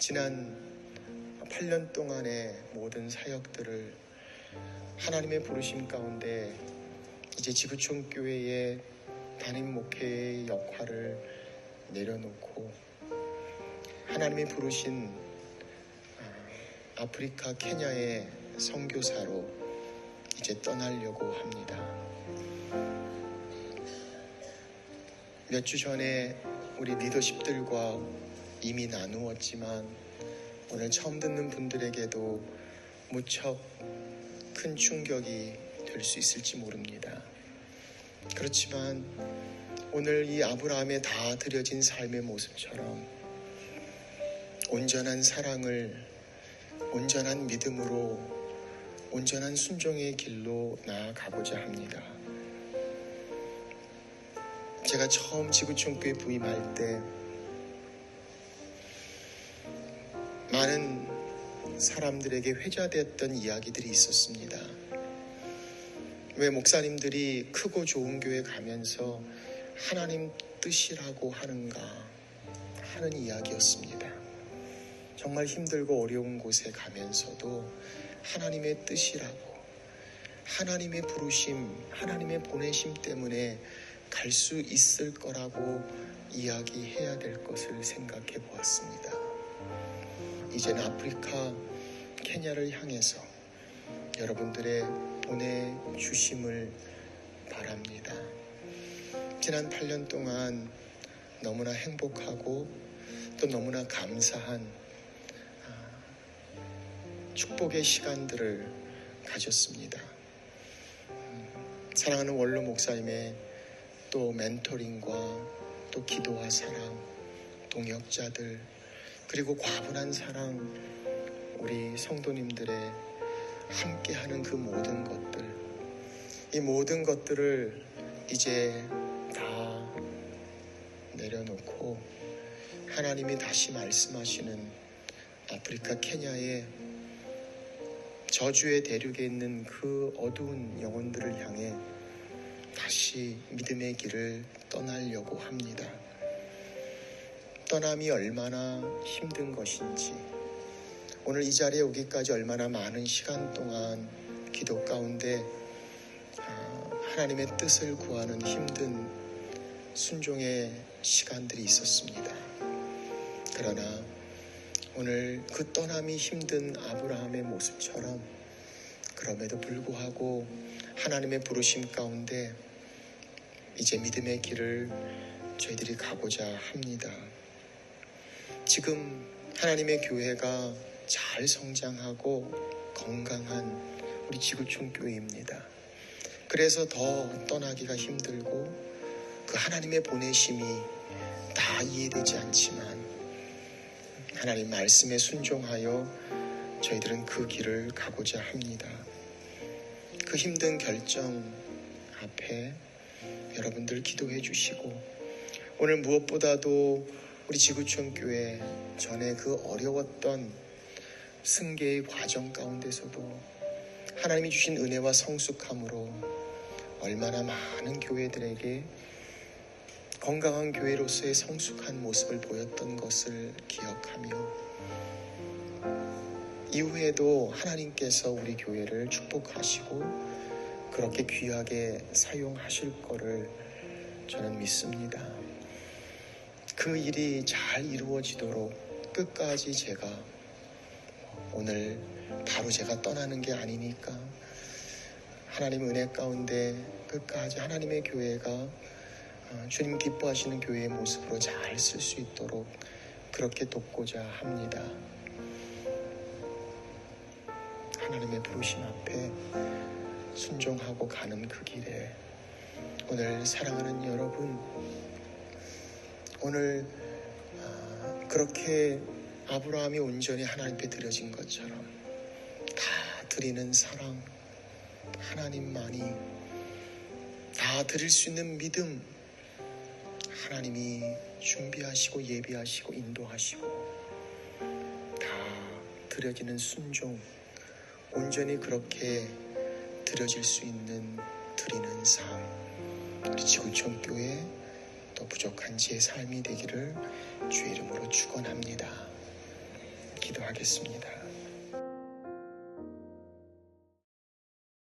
지난 8년 동안의 모든 사역들을 하나님의 부르심 가운데 이제 지구촌 교회의 담임 목회의 역할을 내려놓고 하나님이 부르신 아, 아프리카 케냐의 선교사로 이제 떠나려고 합니다. 몇 주 전에 우리 리더십들과 이미 나누었지만 오늘 처음 듣는 분들에게도 무척 큰 충격이 될 수 있을지 모릅니다. 그렇지만 오늘 이 아브라함의 다 드려진 삶의 모습처럼 온전한 사랑을 온전한 믿음으로 온전한 순종의 길로 나아가고자 합니다. 제가 처음 지구촌교회 부임할 때 많은 사람들에게 회자되었던 이야기들이 있었습니다. 왜 목사님들이 크고 좋은 교회 가면서 하나님 뜻이라고 하는가 하는 이야기였습니다. 정말 힘들고 어려운 곳에 가면서도 하나님의 뜻이라고 하나님의 부르심, 하나님의 보내심 때문에 갈 수 있을 거라고 이야기해야 될 것을 생각해 보았습니다. 이제는 아프리카, 케냐를 향해서 여러분들의 보내주심을 바랍니다. 지난 8년 동안 너무나 행복하고 또 너무나 감사한 아, 축복의 시간들을 가졌습니다. 음, 사랑하는 원로 목사님의 또 멘토링과 또 기도와 사랑, 동역자들, 그리고 과분한 사랑, 우리 성도님들의 함께하는 그 모든 것들, 이 모든 것들을 이제 다 내려놓고 하나님이 다시 말씀하시는 아프리카 케냐의 저주의 대륙에 있는 그 어두운 영혼들을 향해 다시 믿음의 길을 떠나려고 합니다. 떠남이 얼마나 힘든 것인지, 오늘 이 자리에 오기까지 얼마나 많은 시간 동안 기도 가운데 아, 하나님의 뜻을 구하는 힘든 순종의 시간들이 있었습니다. 그러나 오늘 그 떠남이 힘든 아브라함의 모습처럼 그럼에도 불구하고 하나님의 부르심 가운데 이제 믿음의 길을 저희들이 가고자 합니다. 지금 하나님의 교회가 잘 성장하고 건강한 우리 지구촌 교회입니다. 그래서 더 떠나기가 힘들고 그 하나님의 보내심이 다 이해되지 않지만 하나님 말씀에 순종하여 저희들은 그 길을 가고자 합니다. 그 힘든 결정 앞에 여러분들 기도해 주시고 오늘 무엇보다도 우리 지구촌 교회 전에 그 어려웠던 승계의 과정 가운데서도 하나님이 주신 은혜와 성숙함으로 얼마나 많은 교회들에게 건강한 교회로서의 성숙한 모습을 보였던 것을 기억하며 이후에도 하나님께서 우리 교회를 축복하시고 그렇게 귀하게 사용하실 거를 저는 믿습니다. 그 일이 잘 이루어지도록 끝까지 제가 오늘 바로 제가 떠나는 게 아니니까 하나님 은혜 가운데 끝까지 하나님의 교회가 어, 주님 기뻐하시는 교회의 모습으로 잘 쓸 수 있도록 그렇게 돕고자 합니다. 하나님의 부르심 앞에 순종하고 가는 그 길에 오늘 사랑하는 여러분 오늘 아, 그렇게 아브라함이 온전히 하나님께 드려진 것처럼 다 드리는 사랑 하나님만이 다 드릴 수 있는 믿음 하나님이 준비하시고 예비하시고 인도하시고 다 드려지는 순종 온전히 그렇게 드려질 수 있는 드리는 삶. 우리 지구촌 교회 또 부족한 제 삶이 되기를 주의 이름으로 축원합니다. 기도하겠습니다.